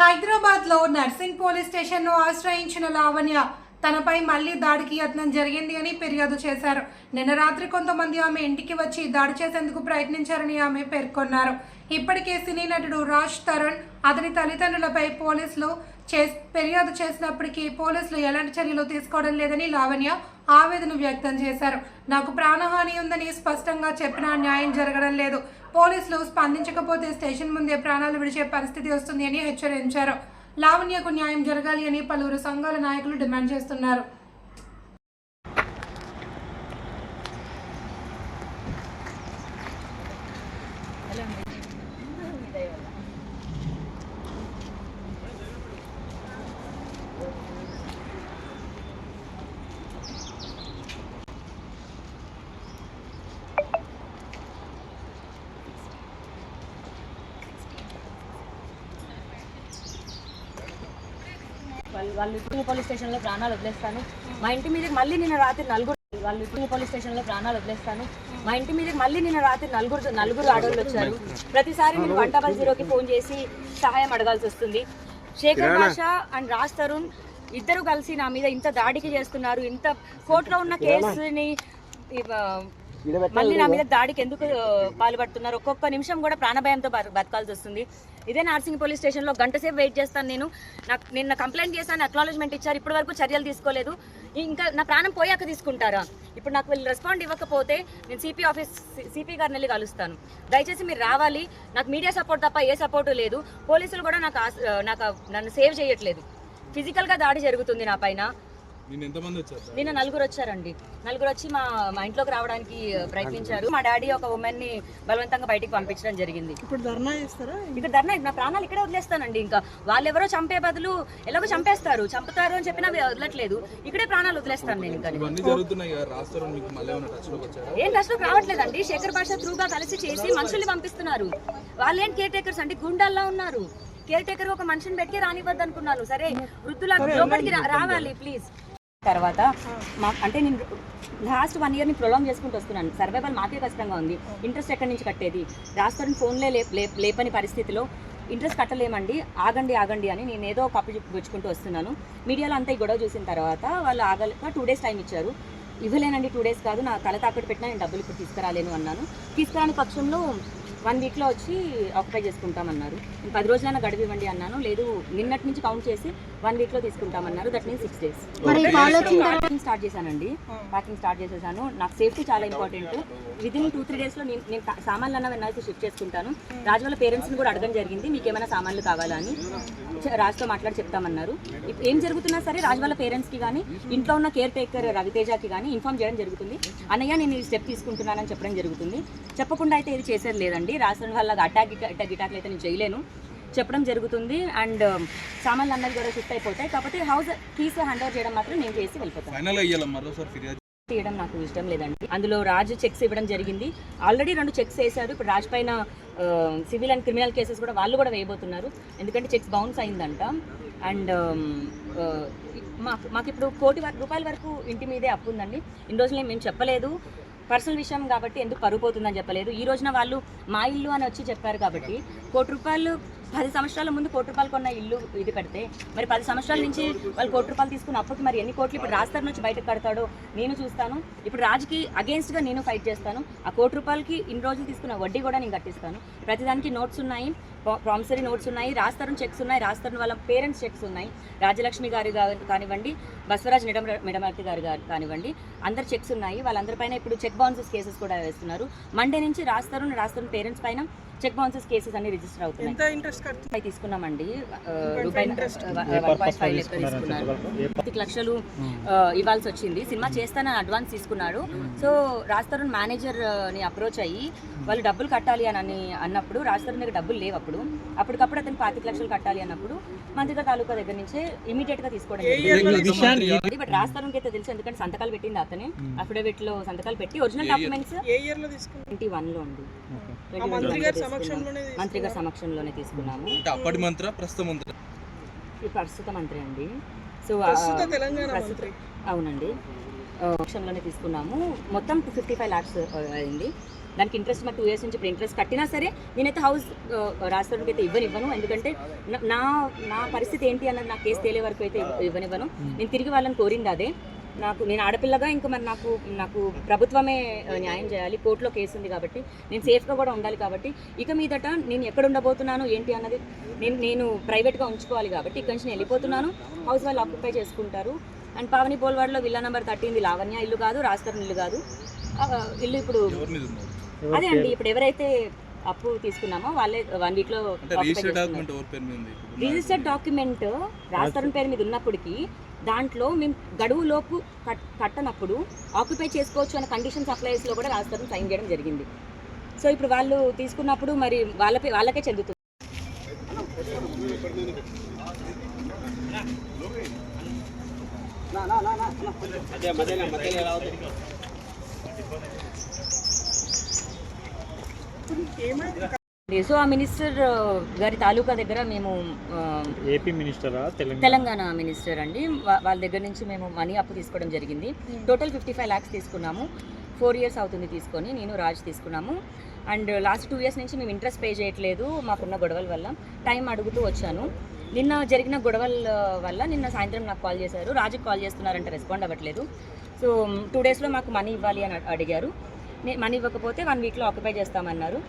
హైదరాబాద్లో nursing police స్టేషన్ను ఆశ్రయించిన లావణ్య తనపై మళ్ళీ దాడికి యత్నం జరిగింది అని ఫిర్యాదు చేశారు. నిన్న రాత్రి కొంతమంది ఆమె ఇంటికి వచ్చి దాడి చేసేందుకు ప్రయత్నించారని ఆమె పేర్కొన్నారు. ఇప్పటికే సినీ నటుడు రాజ్ తరుణ్ అతని తల్లిదండ్రులపై పోలీసులు చే ఫిర్యాదు చేసినప్పటికీ పోలీసులు ఎలాంటి చర్యలు తీసుకోవడం లేదని లావణ్య ఆవేదన వ్యక్తం చేశారు. నాకు ప్రాణహాని ఉందని స్పష్టంగా చెప్పినా న్యాయం జరగడం లేదు. పోలీసులు స్పందించకపోతే స్టేషన్ ముందే ప్రాణాలు విడిచే పరిస్థితి వస్తుంది అని హెచ్చరించారు. లావణ్యకు న్యాయం జరగాలి అని పలువురు సంఘాల నాయకులు డిమాండ్ చేస్తున్నారు. వాళ్ళు ఇప్పుడు పోలీస్ స్టేషన్లో ప్రాణాలు వదిలేస్తాను. మా ఇంటి మీదకి మళ్ళీ నిన్న రాత్రి నలుగురు వాళ్ళు ఇప్పుడు పోలీస్ స్టేషన్లో ప్రాణాలు వదిలేస్తాను. మా ఇంటి మీదకి మళ్ళీ నిన్న రాత్రి నలుగురు నలుగురు ఆడవాళ్ళు వచ్చారు. ప్రతిసారి నేను వన్ డబల్ జీరోకి ఫోన్ చేసి సహాయం అడగాల్సి వస్తుంది. శేఖర్ భాష అండ్ రాజ్ తరుణ్ ఇద్దరు కలిసి నా మీద ఇంత దాడికి చేస్తున్నారు. ఇంత కోర్టులో ఉన్న కేసుని మళ్ళీ నా మీద దాడికి ఎందుకు పాల్పడుతున్నారు ఒక్కొక్క నిమిషం కూడా ప్రాణభయంతో బత- బతకాల్సి వస్తుంది. ఇదే నార్సింగ్ పోలీస్ స్టేషన్లో గంట సేపు వెయిట్ చేస్తాను నేను. నాకు నిన్న కంప్లైంట్ చేశాను అక్నాలజ్మెంట్ ఇచ్చారు. ఇప్పటి వరకు చర్యలు తీసుకోలేదు. ఇంకా నా ప్రాణం పోయాక తీసుకుంటారా? ఇప్పుడు నాకు వీళ్ళు రెస్పాండ్ ఇవ్వకపోతే నేను సిపి ఆఫీస్ సిపి గారిని వెళ్ళి కలుస్తాను. దయచేసి మీరు రావాలి. నాకు మీడియా సపోర్ట్ తప్ప ఏ సపోర్టు లేదు. పోలీసులు కూడా నాకు నాకు నన్ను సేవ్ చేయట్లేదు. ఫిజికల్గా దాడి జరుగుతుంది నా పైన. నిన్న నలుగురు వచ్చారండి. నలుగురు వచ్చి మా మా ఇంట్లోకి రావడానికి ప్రయత్నించారు. మా డాడీ ఒక ఉమెన్ని బలవంతంగా బయటికి పంపించడం జరిగింది. ఇప్పుడు ధర్నా చేస్తారా? ఇక్కడ ధర్నా నా ప్రాణాలు ఇక్కడే వదిలేస్తానండి ఇంకా. వాళ్ళు ఎవరో చంపే బదులు ఎలాగో చంపేస్తారు. చంపుతారు అని చెప్పినా వదలట్లేదు. ఇక్కడే ప్రాణాలు వదిలేస్తాను నేను ఇంకా. ఏమైనా టచ్లోకి ఏం రావట్లేదండి. శేఖర్ భాష త్రూగా కలిసి చేసి మనుషుల్ని పంపిస్తున్నారు. వాళ్ళేం కేర్ టేకర్స్ అంటే గుండాల్లా ఉన్నారు. కేర్ టేకర్ ఒక మనిషిని పెట్టి రానివ్వద్దు అనుకున్నాను సరే వృద్ధుల లోపలికి రావాలి ప్లీజ్ తర్వాత మా అంటే నేను లాస్ట్ వన్ ఇయర్ని ప్రొలాంగ్ చేసుకుంటూ వస్తున్నాను. సర్వైవల్ మాకే కష్టంగా ఉంది. ఇంట్రెస్ట్ ఎక్కడి నుంచి కట్టేది? రాస్తారని ఫోన్లే లేపని పరిస్థితిలో ఇంట్రెస్ట్ కట్టలేమండి. ఆగండి ఆగండి అని నేను ఏదో కప్పు గుచ్చుకుంటూ వస్తున్నాను. మీడియాలో అంతా ఈ గొడవ చూసిన తర్వాత వాళ్ళు ఆగలేక టూ డేస్ టైం ఇచ్చారు. ఇవ్వలేనండి టూ డేస్ కాదు. నా తల తాకట్టు పెట్టినా నేను డబ్బులు ఇప్పుడు తీసుకురాలేను అన్నాను. తీసుకురాని పక్షంలో వన్ వీక్లో వచ్చి ఆక్యుపై చేసుకుంటామన్నారు. నేను పది రోజులైనా గడువు ఇవ్వండి అన్నాను. లేదు నిన్నటి నుంచి కౌంట్ చేసి వన్ వీక్లో తీసుకుంటామన్నారు. That means six days packing start చేశానండి. ప్యాకింగ్ స్టార్ట్ చేసేసాను. నాకు సేఫ్టీ చాలా important within two three డేస్లో నేను నేను సామాన్లు అన్న వెన్నాల్సి షిఫ్ట్ చేసుకుంటాను. రాజు వాళ్ళ పేరెంట్స్ని కూడా అడగడం జరిగింది. మీకు ఏమైనా సామాన్లు కావాలా అని. చ- రాజుతో మాట్లాడి చెప్తామన్నారు. ఏం జరుగుతున్నా సరే రాజు వాళ్ళ పేరెంట్స్కి కానీ ఇంట్లో ఉన్న కేర్ టేకర్ రవితేజకి కానీ ఇన్ఫార్మ్ చేయడం జరుగుతుంది. అన్నయ్య నేను ఈ స్టెప్ తీసుకుంటున్నానని చెప్పడం జరుగుతుంది. చెప్పకుండా అయితే ఇది చేసేది లేదండి. రాసిన వాళ్ళ అటాక్ అటాక్ గిటాక్లు అయితే నేను చేయలేను. చెప్పడం జరుగుతుంది. అండ్ సామాన్లు అన్నది కూడా షిఫ్ట్ అయిపోతాయి. కాకపోతే హౌస్ కీస్ హ్యాండ్ ఓవర్ చేయడం మాత్రం నేను చేసి వెళ్ళిపోతాను. తీయడం నాకు ఇష్టం లేదండి. అందులో రాజు చెక్స్ ఇవ్వడం జరిగింది. ఆల్రెడీ రెండు చెక్స్ వేశారు. ఇప్పుడు రాజు పైన సివిల్ అండ్ క్రిమినల్ కేసెస్ కూడా వాళ్ళు కూడా వేయబోతున్నారు. ఎందుకంటే చెక్స్ బౌన్స్ అయిందంట. అండ్ మాకు మాకు ఇప్పుడు కోటి రూపాయల వరకు ఇంటి మీదే అప్పు ఉందండి ఇన్ని రోజులు మేము చెప్పలేదు. పర్సనల్ విషయం కాబట్టి ఎందుకు పరుగు పోతుందని చెప్పలేదు. ఈ రోజున వాళ్ళు మా ఇల్లు అని వచ్చి చెప్పారు కాబట్టి కోటి రూపాయలు పది సంవత్సరాల ముందు కోటి రూపాయలు కొన్న ఇల్లు ఇది పెడితే మరి పది సంవత్సరాల నుంచి వాళ్ళు కోటి రూపాయలు తీసుకున్న అప్పుకి మరి ఎన్ని కోట్లు ఇప్పుడు రాస్తారు నుంచి బయటకు కడతాడో నేను చూస్తాను. ఇప్పుడు రాజుకి అగేన్స్ట్గా నేను ఫైట్ చేస్తాను. ఆ కోటి రూపాయలకి ఇన్ని రోజులు తీసుకున్న వడ్డీ కూడా నేను కట్టిస్తాను. ప్రతిదానికి నోట్స్ ఉన్నాయి ప్రామిసరీ నోట్స్ ఉన్నాయి రాస్తారు చెక్స్ ఉన్నాయి రాస్తారు వాళ్ళ పేరెంట్స్ చెక్స్ ఉన్నాయి. రాజలక్ష్మి గారి కానివ్వండి బసవరాజ్ నిడమ మిడమర్తి గారి గారు కానివ్వండి అందరు చెక్స్ ఉన్నాయి. వాళ్ళందరిపైన ఇప్పుడు చెక్ బౌన్సెస్ కేసెస్ కూడా వేస్తున్నారు. మండే నుంచి రాస్తారు రాస్తారు పేరెంట్స్ పైన చెక్ బౌన్సెస్ కేసెస్ అన్ని రిజిస్టర్ అవుతున్నాయి. ఎంత ఇంట్రెస్ట్ తీసుకున్నామండి. రూపాయి తీసుకున్నారు. లక్షలు ఇవ్వాల్సి వచ్చింది. సినిమా చేస్తానని అడ్వాన్స్ తీసుకున్నాడు. సో రాజ్ మేనేజర్ని అప్రోచ్ అయ్యి వాళ్ళు డబ్బులు కట్టాలి అని అని అన్నప్పుడు రాజ్ తరుణ్ దగ్గర డబ్బులు లేవు అప్పుడు. అప్పటికప్పుడు అతను పాతిక లక్షలు కట్టాలి అన్నప్పుడు మంత్రిగా తాలూకా దగ్గర నుంచే ఇమీడియట్గా తీసుకోవడం జరిగింది. బట్ రాజ్ తరుణ్కి అయితే తెలుసు ఎందుకంటే సంతకాలు పెట్టింది అతనే. అఫిడవిట్లో సంతకాలు పెట్టి ఒరిజినల్ డాక్యుమెంట్స్ ఏ ఇయర్? లో తీసుకున్నారు? ట్వంటీ వన్లో అండి ఆ మంత్రి గారి సమక్షంలోనే మంత్రి గారి సమక్షంలోనే తీసుకున్నాము. అప్పటి మంత్ర ప్రస్తుత మంత్ర? ఈ ప్రస్తుత మంత్రి అండి. సో ఆ, ప్రస్తుత తెలంగాణ ప్రస్తుత- మంత్రి. అవునండి. ఆప్షన్లోనే తీసుకున్నాము. మొత్తం టూ ఫిఫ్టీ ఫైవ్ ల్యాక్స్ అయింది. దానికి ఇంట్రెస్ట్ మరి టూ ఇయర్స్ నుంచి ఇప్పుడు ఇంట్రెస్ట్ కట్టినా సరే నేనైతే హౌస్ రాష్ట్రానికి అయితే ఇవ్వను ఇవ్వను ఎందుకంటే నా- నా పరిస్థితి ఏంటి అన్నది నా కేసు తేలే వరకు అయితే ఇవ్వ- ఇవ్వనివ్వను. నేను తిరిగి వాళ్ళని కోరింది అదే. నాకు నేను ఆడపిల్లగా ఇంకా మరి నాకు నాకు ప్రభుత్వమే న్యాయం చేయాలి. కోర్టులో కేసు ఉంది కాబట్టి నేను సేఫ్గా కూడా ఉండాలి కాబట్టి ఇక మీదట నేను ఎక్కడ ఉండబోతున్నాను ఏంటి అన్నది నేను నేను ప్రైవేట్గా ఉంచుకోవాలి కాబట్టి ఇక్కడి నుంచి నేను వెళ్ళిపోతున్నాను. హౌస్ వాళ్ళు ఆక్యుపై చేసుకుంటారు. అండ్ పావని బోల్వాడ్లో విల్లా నెంబర్ థర్టీన్ది లావణ్య ఇల్లు కాదు రాస్తారు ఇల్లు కాదు. ఇల్లు ఇప్పుడు అదే అండి ఇప్పుడు ఎవరైతే అప్పు తీసుకున్నామో వాళ్ళే వన్ వీక్లో? రిజిస్టర్డ్ డాక్యుమెంట్ రాస్తారన్ పేరు మీద ఉన్నప్పటికీ దాంట్లో మేము గడువు లోపు కట్ కట్టనప్పుడు ఆక్యుపై చేసుకోవచ్చు అనే కండిషన్స్ అప్లైస్లో కూడా రాస్తారని సైన్ చేయడం జరిగింది సో ఇప్పుడు వాళ్ళు తీసుకున్నప్పుడు మరి వాళ్ళపై వాళ్ళకే చెందుతుంది సో ఆ మినిస్టర్ గారి తాలూకా దగ్గర మేము ఏపీ మినిస్టరా తెలంగాణ? తెలంగాణ మినిస్టర్ అండి. వాళ్ళ దగ్గర నుంచి మేము మనీ అప్పు తీసుకోవడం జరిగింది. టోటల్ ఫిఫ్టీ ఫైవ్ ల్యాక్స్ తీసుకున్నాము. ఫోర్ ఇయర్స్ అవుతుంది తీసుకొని నేను రాజ్ తీసుకున్నాము. అండ్ లాస్ట్ టూ ఇయర్స్ నుంచి మేము ఇంట్రెస్ట్ పే చేయట్లేదు మాకున్న గొడవల వల్ల. టైం అడుగుతూ వచ్చాను. నిన్న జరిగిన గొడవల వల్ల నిన్న సాయంత్రం నాకు కాల్ చేశారు. రాజుకి కాల్ చేస్తున్నారంటే రెస్పాండ్ అవ్వట్లేదు. సో టూ డేస్లో మాకు మనీ ఇవ్వాలి అని అడిగారు. మనీ ఇవ్వకపోతే వన్ వీక్లో ఆక్యుపై చేస్తామన్నారు.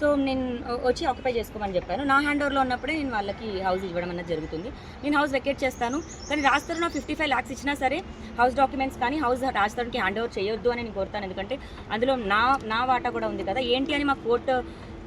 సో నేను వచ్చి ఆక్యుపై చేసుకోమని చెప్పాను. నా హ్యాండ్ ఓవర్లో ఉన్నప్పుడే నేను వాళ్ళకి హౌస్ ఇవ్వడం అనేది జరుగుతుంది. నేను హౌస్ వెకేట్ చేస్తాను. కానీ రాస్తారు నా ఫిఫ్టీ ఫైవ్ ల్యాక్స్ ఇచ్చినా సరే హౌస్ డాక్యుమెంట్స్ కానీ హౌస్ రాస్తానికి హ్యాండ్ ఓవర్ చేయొద్దు అని నేను కోరుతాను. ఎందుకంటే అందులో నా నా వాటా కూడా ఉంది కదా. ఏంటి అని మా కోర్టు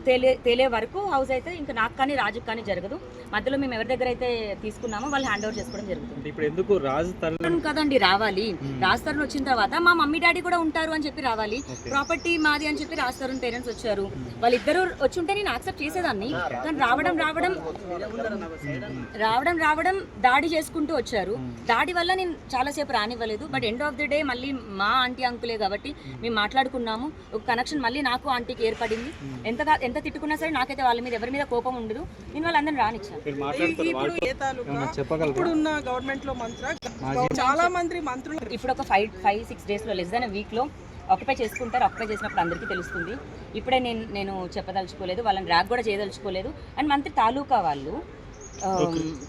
తేలే తేలే వరకు హౌస్ అయితే ఇంకా నాకు కానీ రాజుకి కానీ జరగదు. మధ్యలో మేము ఎవరి దగ్గర అయితే తీసుకున్నామో వాళ్ళు హ్యాండ్ ఓవర్ చేసుకోవడం జరుగుతుంది. ఇప్పుడు ఎందుకు రాజు తరుణ్ కదండి రావాలి. రాస్తారు వచ్చిన తర్వాత మా మమ్మీ డాడీ కూడా ఉంటారు అని చెప్పి రావాలి. ప్రాపర్టీ మాది అని చెప్పి రాస్తారు పేరెంట్స్ వచ్చారు. వాళ్ళిద్దరూ వచ్చి ఉంటే నేను యాక్సెప్ట్ చేసేదాన్ని. కానీ రావడం రావడం రావడం రావడం దాడి చేసుకుంటూ వచ్చారు. దాడి వల్ల నేను చాలాసేపు రానివ్వలేదు. But end of the day మళ్ళీ మా ఆంటీ అంకులే కాబట్టి మేము. మాట్లాడుకున్నాము. ఒక కనెక్షన్ మళ్ళీ నాకు ఆంటీకి ఏర్పడింది. ఎంతగా ఎంత తిట్టుకున్నా సరే నాకైతే వాళ్ళ మీద ఎవరి మీద కోపం ఉండదు. నేను వాళ్ళందరిని రానిచ్చాను. ఇప్పుడున్న గవర్నమెంట్లో మంత్ర చాలా మంది మంత్రులు ఇప్పుడు ఒక ఫైవ్ ఫైవ్ సిక్స్ డేస్లో లెస్ దాన్ వీక్లో ఆక్యుపై చేసుకుంటారు ఆక్యుపై చేసినప్పుడు అందరికీ తెలుస్తుంది. ఇప్పుడే నేను నేను చెప్పదలుచుకోలేదు వాళ్ళని ర్యాక్ కూడా చేయదలుచుకోలేదు. అండ్ మంత్రి తాలూకా వాళ్ళు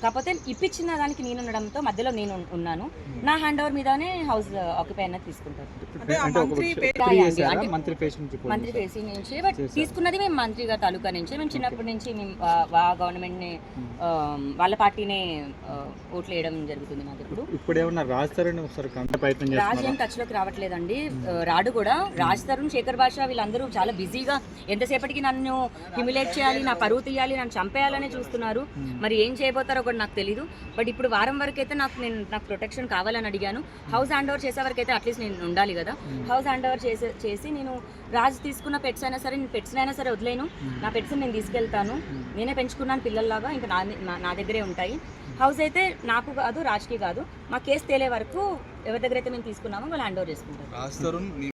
కాకపోతే ఇప్పించిన దానికి నేను ఉండడంతో మధ్యలో నేను ఉన్- ఉన్నాను. నా హ్యాండ్ ఓవర్ మీదనే హౌస్ ఆక్యుపై అనేది తీసుకుంటారు. మంత్రి ఫేస్ నుంచి బట్ తీసుకున్నది మేము మంత్రి గారి తాలూకా నుంచి. మేము చిన్నప్పటి నుంచి మేము గవర్నమెంట్ని ఆ, వాళ్ళ పార్టీనే ఓట్లు వేయడం జరుగుతుంది నాకు ఇప్పుడు. ఇప్పుడు ఏమన్నా రాజ్ చేస్తున్నారా? ఏం టచ్లోకి రావట్లేదండి ఆ, రాడు కూడా. రాజ్ తరుణ్ శేఖర్ భాష వీళ్ళందరూ చాలా బిజీగా ఎంతసేపటికి నన్ను హ్యూమిలేట్ చేయాలి నా పరువు తీయాలి నన్ను చంపేయాలనే చూస్తున్నారు. మరి ఏం చేయబోతారో కూడా నాకు తెలీదు. బట్ ఇప్పుడు వారం వరకు అయితే నాకు నేను నాకు ప్రొటెక్షన్ కావాలని అడిగాను. హౌస్ హ్యాండ్ ఓవర్ చేసే వరకు అయితే అట్లీస్ట్ నేను ఉండాలి కదా. హౌస్ హ్యాండ్ ఓవర్ చేసే చేసి నేను రాజు తీసుకున్న పెట్స్ అయినా సరే నేను పెట్స్ అయినా సరే వదిలేను. నా పెట్స్ నేను తీసుకెళ్తాను. నేనే పెంచుకున్నాను పిల్లల్లాగా ఇంకా నా నా- దగ్గరే ఉంటాయి. హౌస్ అయితే నాకు కాదు రాజ్కి కాదు. మా కేసు తేలే వరకు ఎవరి దగ్గర అయితే మేము తీసుకున్నామో వాళ్ళు హ్యాండ్ ఓవర్ చేసుకుంటారు. ఆమ్,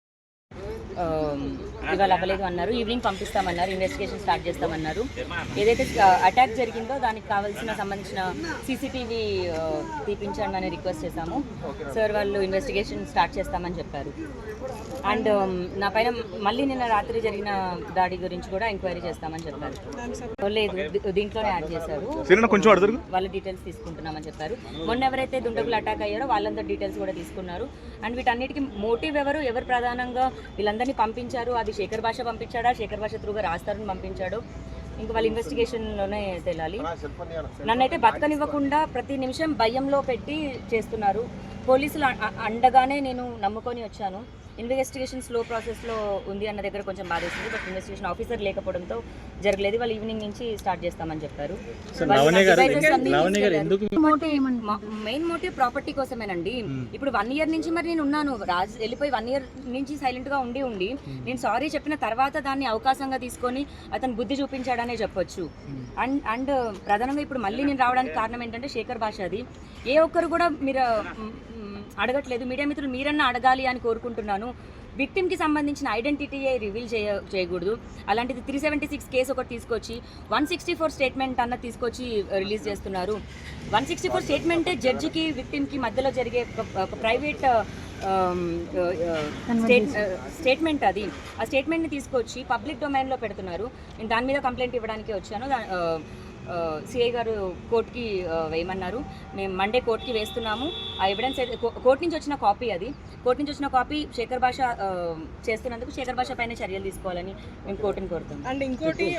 ఇవాళ అవ్వలేదు అన్నారు ఈవినింగ్ పంపిస్తామన్నారు. ఇన్వెస్టిగేషన్ స్టార్ట్ చేస్తామన్నారు. ఏదైతే అటాక్ జరిగిందో దానికి కావాల్సిన సంబంధించిన సీసీటీవీ తీపించండి అని రిక్వెస్ట్ చేశాము. సార్ వాళ్ళు ఇన్వెస్టిగేషన్ స్టార్ట్ చేస్తామని చెప్పారు. అండ్ నా పైన మళ్ళీ నిన్న రాత్రి జరిగిన దాడి గురించి కూడా ఎంక్వైరీ చేస్తామని చెప్పారు. లేదు దీంట్లోనే యాడ్ చేశారు. కొంచెం వాళ్ళ డీటెయిల్స్ తీసుకుంటున్నామని చెప్పారు. మొన్న ఎవరైతే దుండగులు అటాక్ అయ్యారో వాళ్ళందరి డీటెయిల్స్ కూడా తీసుకున్నారు. అండ్ వీటన్నిటికీ మోటివ్ ఎవరు? ఎవరు ప్రధానంగా? వీళ్ళందరినీ పంపించారు అది శేఖర్ భాష పంపించాడా శేఖర్ భాష త్రూగా రాస్తారని పంపించాడు. ఇంకా వాళ్ళ ఇన్వెస్టిగేషన్లోనే తేలాలి. నన్నైతే బతకనివ్వకుండా ప్రతి నిమిషం భయంలో పెట్టి చేస్తున్నారు. పోలీసులు అండగానే నేను నమ్ముకొని వచ్చాను. ఇన్వెస్టిగేషన్ స్లో ప్రాసెస్లో ఉంది అన్న దగ్గర కొంచెం బాధేస్తుంది బట్ ఇన్వెస్టిగేషన్ ఆఫీసర్ లేకపోవడంతో జరగలేదు. వాళ్ళు ఈవినింగ్ నుంచి స్టార్ట్ చేస్తామని చెప్పారు. మెయిన్ మోటివ్ ప్రాపర్టీ కోసమేనండి. ఇప్పుడు వన్ ఇయర్ నుంచి మరి నేను ఉన్నాను. రాజ్ వెళ్ళిపోయి వన్ ఇయర్ నుంచి సైలెంట్గా ఉండి ఉండి నేను సారీ చెప్పిన తర్వాత దాన్ని అవకాశంగా తీసుకొని అతను బుద్ధి చూపించాడనే చెప్పొచ్చు. అండ్ అండ్ ప్రధానంగా ఇప్పుడు మళ్ళీ నేను రావడానికి కారణం ఏంటంటే శేఖర్ భాష అది. ఏ ఒక్కరు కూడా మీరు అడగట్లేదు. మీడియా మిత్రులు మీరన్నా అడగాలి అని కోరుకుంటున్నాను. విక్టిమ్కి సంబంధించిన ఐడెంటిటీయే రివీల్ చేయ చేయకూడదు. అలాంటిది త్రీ సెవెంటీ సిక్స్ కేసు ఒకటి తీసుకొచ్చి వన్ సిక్స్టీ ఫోర్ స్టేట్మెంట్ అన్న తీసుకొచ్చి రిలీజ్ చేస్తున్నారు. వన్ సిక్స్టీ ఫోర్ స్టేట్మెంటే జడ్జికి విక్టిమ్కి మధ్యలో జరిగే ఒక- ఒక ప్రైవేట్ స్టేట్మెంట్ అది. ఆ స్టేట్మెంట్ని తీసుకొచ్చి పబ్లిక్ డొమైన్లో పెడుతున్నారు. నేను దాని మీద కంప్లైంట్ ఇవ్వడానికి వచ్చాను. సిఐ గారు కోర్టుకి వేయమన్నారు. మేము మండే కోర్టుకి వేస్తున్నాము. ఆ ఎవిడెన్స్ అయితే కోర్టు నుంచి వచ్చిన కాపీ అది. కోర్టు నుంచి వచ్చిన కాపీ శేఖర్ భాష చేస్తున్నందుకు శేఖర్ భాష పైన చర్యలు తీసుకోవాలని మేము కోర్టుని కోరుతున్నాం. అండ్ ఇంకోటి